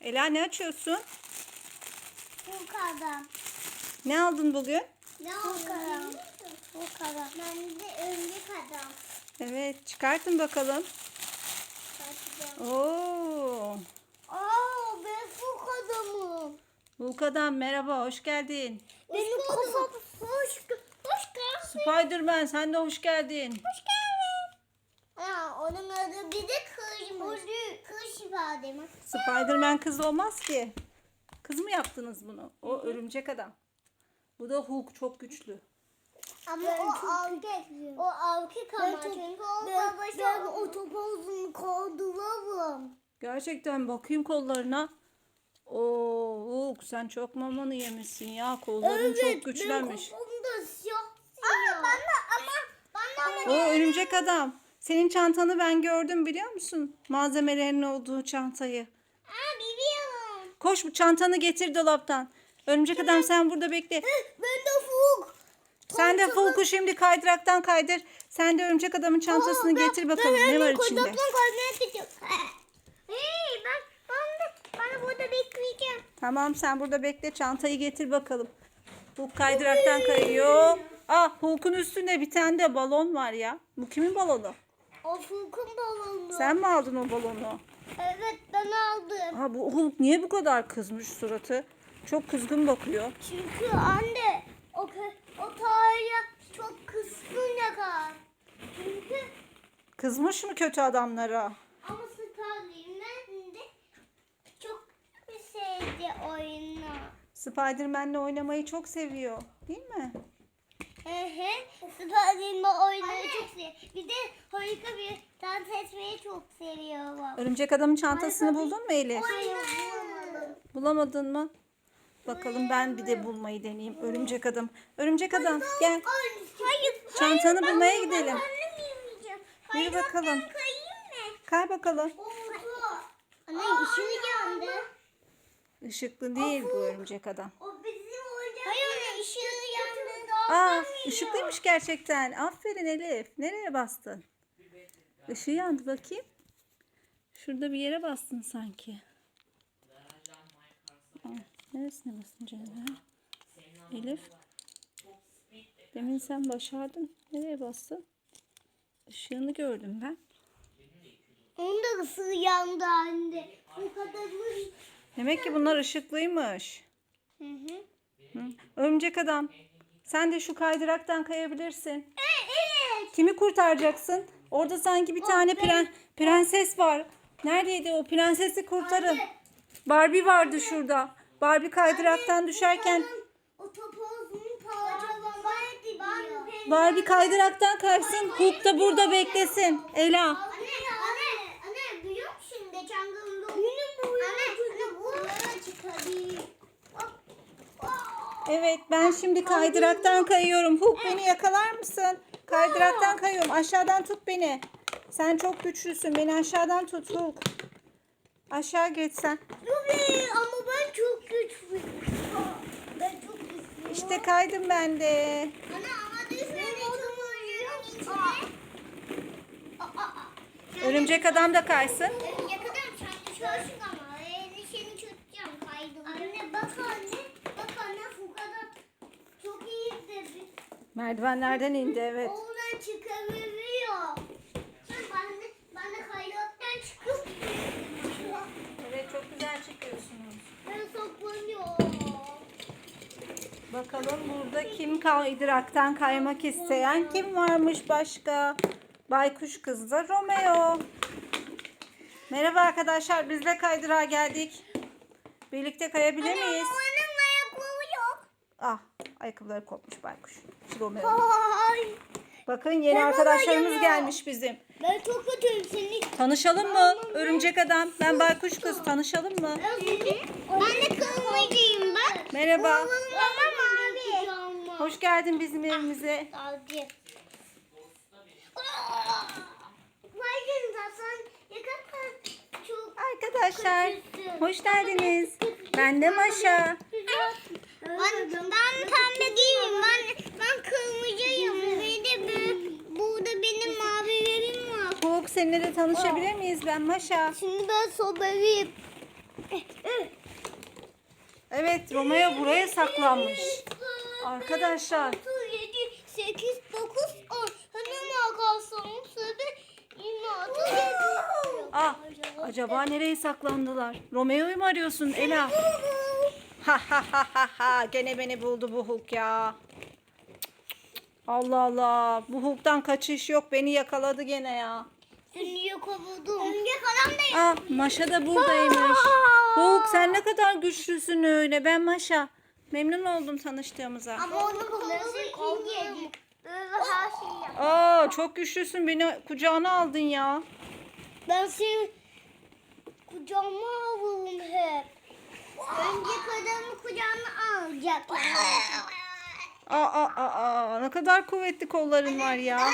Ela ne açıyorsun? Bu kadar. Ne aldın bugün? Ne oldu? Bu kadar. Ben de örümcek adam. Evet çıkartın bakalım. Oo. Aa ben bu adamım. Vulkadan merhaba hoş geldin. Benim kafam hoş hoş geldin. Spiderman sen de hoş geldin. Hoş geldin. Ha, onun adı bir de kırmış. Kırış ifademi. Spiderman kız olmaz ki. Kız mı yaptınız bunu? O örümcek adam. Bu da Hulk çok güçlü. Ama o avcı. O avcı ama çünkü o babası. Ben otobüsünü kaldırırım. Gerçekten bakayım kollarına. Oo Hulk sen çok mamanı yemişsin ya. Kolların çok güçlenmiş. kafamda siyah Ama bana ama bana O örümcek adam. Senin çantanı ben gördüm biliyor musun? Malzemelerin olduğu çantayı. Aa biliyorum. Koş bu çantanı getir dolaptan. Örümcek adam sen burada bekle. Ben de fuk. Sen de Fulk'u şimdi kaydıraktan kaydır. Sen de örümcek adamın çantasını getir bakalım ne var içinde. Hey ben ben de ben burada bekleyeceğim. Tamam sen burada bekle çantayı getir bakalım. Hulk kaydıraktan kayıyor. Ah Hulk'un üstünde bir tane de balon var ya. Bu kimin balonu? O Fulk'un balonu. Sen mi aldın o balonu? Evet ben aldım. Ha bu Hulk niye bu kadar kızmış suratı? Çok kızgın bakıyor. Çünkü anne o o tarihe çok kıskın yakar. Çünkü Kızmış mı kötü adamlara? ama Starlink'den de çok bir sevdi oyunu. Spiderman'le oynamayı çok seviyor. Değil mi? Starlink'le oynamayı çok seviyor. Bir de harika bir dans etmeyi çok seviyorum. Örümcek adamın çantasını buldun mu Elif? Hayır bulamadım. Bulamadın mı? Bakalım ben bir de bulmayı deneyeyim. Örümcek adam. Örümcek adam gel. Hayır. Çantanı hayır, bulmaya ben gidelim. kendim yemeyeceğim. Yürü bakalım. ben kayayım mı? Kay bakalım. Anne ışığı yandı. Işıklı değil bu örümcek adam. O bizim oyuncak. Hayır anne ışığı. Aa ışıklıymış gerçekten. Aferin Elif. Nereye bastın? Işığı yandı bakayım. Şurada bir yere bastın sanki. Aa, neresine bastın canım? Elif. Demin sen başardın. Nereye bastın? Işığını gördüm ben. Onun da ışığı yandı anne. Bu kadarmış. Demek ki bunlar ışıklıymış. Hı hı. Hı. Örümcek adam. Sen de şu kaydıraktan kayabilirsin. Evet. Kimi kurtaracaksın? Orada sanki bir tane pren, prenses var. Neredeydi o? Prensesi kurtarın. Barbie vardı şurada. Barbie kaydıraktan düşerken O topuzun gidiyor. Barbie kaydıraktan kaysın. Hulk da burada beklesin. Ela. Anne, anne, anne biliyor musun geçen gün bu? Anne, anne bu çıkarıyor. Hop, hop. Evet ben şimdi kaydıraktan kayıyorum. Hulk beni yakalar mısın? Kaydıraktan kayıyorum. Aşağıdan tut beni. Sen çok güçlüsün. Beni aşağıdan tut Hulk. Aşağı geç sen. Tabii ama ben çok güçlüyüm. Ben çok güçlüyüm. İşte kaydım ben de. Ana ama. Aa, aa. Örümcek adam da kaysın. Yakalarım sen düşüyorsun ama. Elini seni tutacağım kaydım. Anne bak anne. Bak anne bu kadar çok iyi de Merdivenlerden indi evet. Oradan çıkabiliyor. Ben de, ben de kaydıraktan çıkıp Evet çok güzel çıkıyorsunuz. ben saklanıyorum. Bakalım burada kim kaydıraktan kaymak isteyen kim varmış başka? Baykuş kız da Romeo. Merhaba arkadaşlar biz de kaydırağa geldik. Birlikte kayabilir miyiz? Benim ayaklarım yok. Ah ayakkabıları kopmuş Baykuş. Romeo. Ay. Bakın yeni Ben arkadaşlarımız gelmiş bizim. Ben çok kötüyüm seni. Tanışalım mı? Örümcek adam. Ben Baykuş kız. Tanışalım mı? Ben de kırmızıyım bak. Merhaba. Ama mavi. Hoş geldin bizim evimize. Yakın çok Arkadaşlar hoş geldiniz. Ben de Maşa. Ben, ben pembe değilim. Ben ben kırmızıyım. Bir de bu- burada benim mavilerim var. Hulk seninle de tanışabilir miyiz? Ben Maşa. Şimdi ben soberiyim. Evet Romeo buraya saklanmış. Arkadaşlar 6, 7, 8, 9, 10. Hanım 26, 7. ah acaba nereye saklandılar? Romeo'yu mu arıyorsun Ela? Ha ha ha ha ha gene beni buldu bu Hulk ya. Allah Allah bu Hulk'tan kaçış yok beni yakaladı gene ya. Seni yakaladım. Örümcek adam da Ah Maşa da buradaymış. Hulk sen ne kadar güçlüsün öyle ben Maşa. Memnun oldum tanıştığımıza. Ama onun kafası ince. Böyle her şeyi yap. Aa çok güçlüsün beni kucağına aldın ya. Ben seni kucağıma alırım hep. Örümcek adamı kucağına alacak. Aa, aa, aa, aa, ne kadar kuvvetli kolların var ya.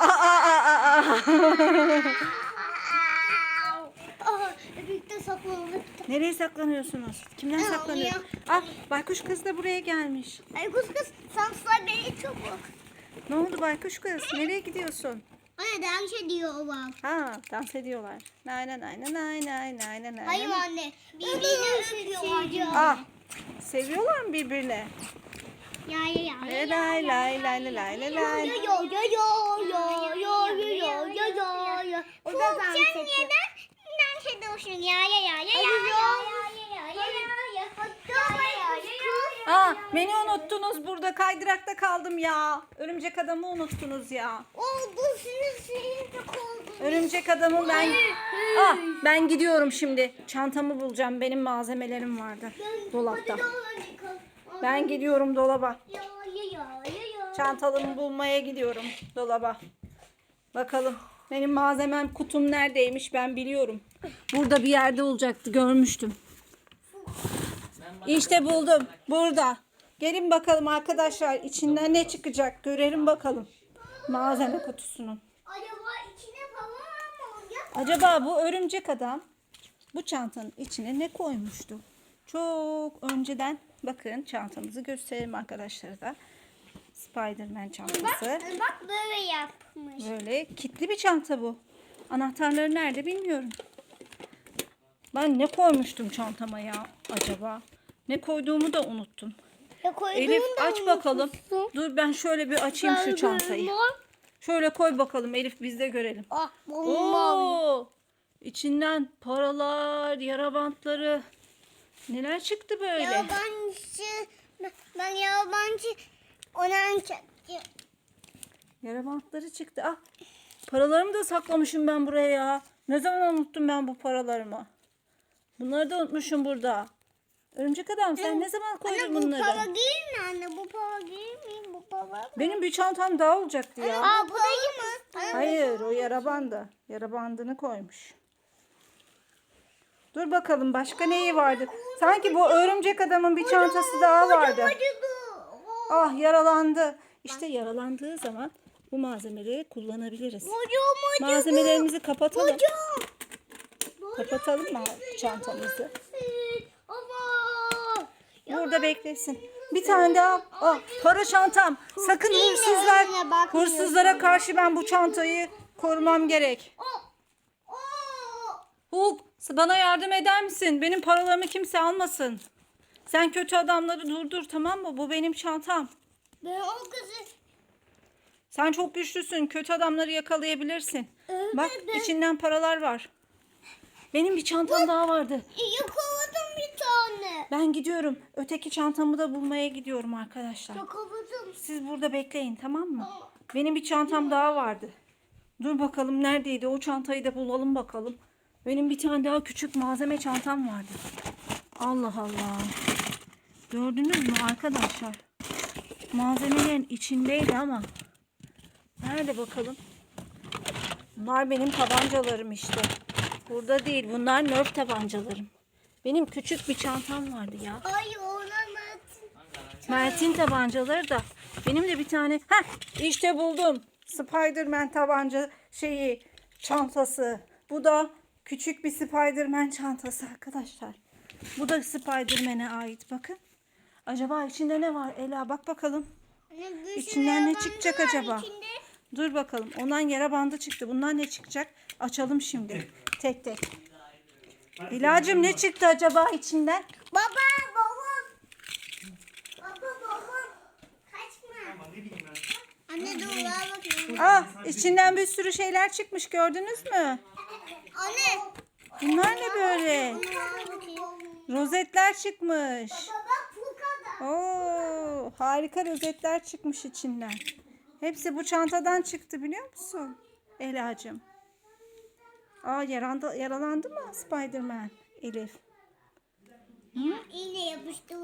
Aa, aa, aa, aa. Nereye saklanıyorsunuz? Kimden saklanıyor? oraya. Ah baykuş kız da buraya gelmiş. Ay kız kız sanslar beni çabuk. Ne oldu baykuş kız? Nereye gidiyorsun? Dans ediyor bak. Ha dans ediyorlar. Nay nay nay nay nay nay nay nay nay. Hayır anne. Birbirini ısırıyorlar. Ah seviyorlar mı birbirine? Ya ya ya. Lay lay lay lay lay lay lay. Yo yo yo yo yo yo yo yo yo yo. O da dans ediyor. Sen neden dans ediyorsun ya ya ya ya ya ya ya ya ya ya Ah beni unuttunuz burada kaydırakta kaldım ya. Örümcek adamı unuttunuz ya. Oldu siz koldunuz. Örümcek adamı ben... Ah ben gidiyorum şimdi. Çantamı bulacağım. Benim malzemelerim vardı dolapta. Ben gidiyorum dolaba. Çantalımı bulmaya gidiyorum dolaba. Bakalım benim malzemem kutum neredeymiş ben biliyorum. Burada bir yerde olacaktı görmüştüm. İşte buldum. Burada. Gelin bakalım arkadaşlar içinden ne çıkacak görelim bakalım. Malzeme kutusunun. Acaba içine falan mı olacak? Acaba bu örümcek adam bu çantanın içine ne koymuştu? Çok önceden bakın çantamızı gösterelim arkadaşlara da. Spiderman çantası. Bak böyle yapmış. Böyle kilitli bir çanta bu. Anahtarları nerede bilmiyorum. Ben ne koymuştum çantama ya acaba? Ne koyduğumu da unuttum. Ya Elif da aç bakalım. unutmuşsun. Dur ben şöyle bir açayım şu çantayı. Şöyle koy bakalım Elif biz de görelim. Ah bomba. Oo! İçinden paralar, yara bantları. Neler çıktı böyle? Yabancı. Ben, ben yabancı. Ona çektim. Yara bantları çıktı. Ah! Paralarımı da saklamışım ben buraya ya. Ne zaman unuttum ben bu paralarımı? Bunları da unutmuşum burada. Örümcek adam sen ne zaman koydun Anne bu bunları? para değil mi anne? Bu para değil mi? Bu para mı? Benim bir çantam daha olacaktı ya. Aa bu değil mi? Anne, Hayır o yara bandı. Yara bandını koymuş. Dur bakalım başka neyi vardı? Sanki bu örümcek adamın bir çantası daha vardı. Ah yaralandı. İşte yaralandığı zaman bu malzemeleri kullanabiliriz. Malzemelerimizi kapatalım. Kapatalım mı çantamızı? Burada beklesin. Bir tane daha. Ah, para çantam. Sakın hırsızlar. Hırsızlara karşı ben bu çantayı korumam gerek. Hulk bana yardım eder misin? Benim paralarımı kimse almasın. Sen kötü adamları durdur tamam mı? Bu benim çantam. Ben o kızı Sen çok güçlüsün. Kötü adamları yakalayabilirsin. Evet, Bak ben- içinden paralar var. Benim bir çantam daha vardı. yakaladım bir Ben gidiyorum. Öteki çantamı da bulmaya gidiyorum arkadaşlar. Yakaladım. Siz burada bekleyin tamam mı? Benim bir çantam daha vardı. Dur bakalım neredeydi? O çantayı da bulalım bakalım. Benim bir tane daha küçük malzeme çantam vardı. Allah Allah. Gördünüz mü arkadaşlar? Malzemelerin içindeydi ama. Nerede bakalım? Bunlar benim tabancalarım işte. Burada değil. Bunlar nerf tabancalarım. Benim küçük bir çantam vardı ya. Ay olamaz. Mert'in tabancaları da. Benim de bir tane. Heh işte buldum. Spiderman tabanca şeyi çantası. Bu da küçük bir Spiderman çantası arkadaşlar. Bu da Spiderman'e ait bakın. Acaba içinde ne var Ela bak bakalım. İçinden ne çıkacak acaba? Dur bakalım. Ondan yara bandı çıktı. Bundan ne çıkacak? Açalım şimdi. Tek tek. Ela'cığım ne çıktı acaba içinden? Baba babam. Baba babam. Kaçma. Ama ne bileyim ben. Anne ver bakayım. Ah içinden bir sürü şeyler çıkmış gördünüz mü? Anne. Bunlar ne böyle? Rozetler çıkmış. Baba bu kadar. Oo, harika rozetler çıkmış içinden. Hepsi bu çantadan çıktı biliyor musun? Ela'cığım. Aa yaralandı, yaralandı mı Spiderman Elif? İğne yapıştı.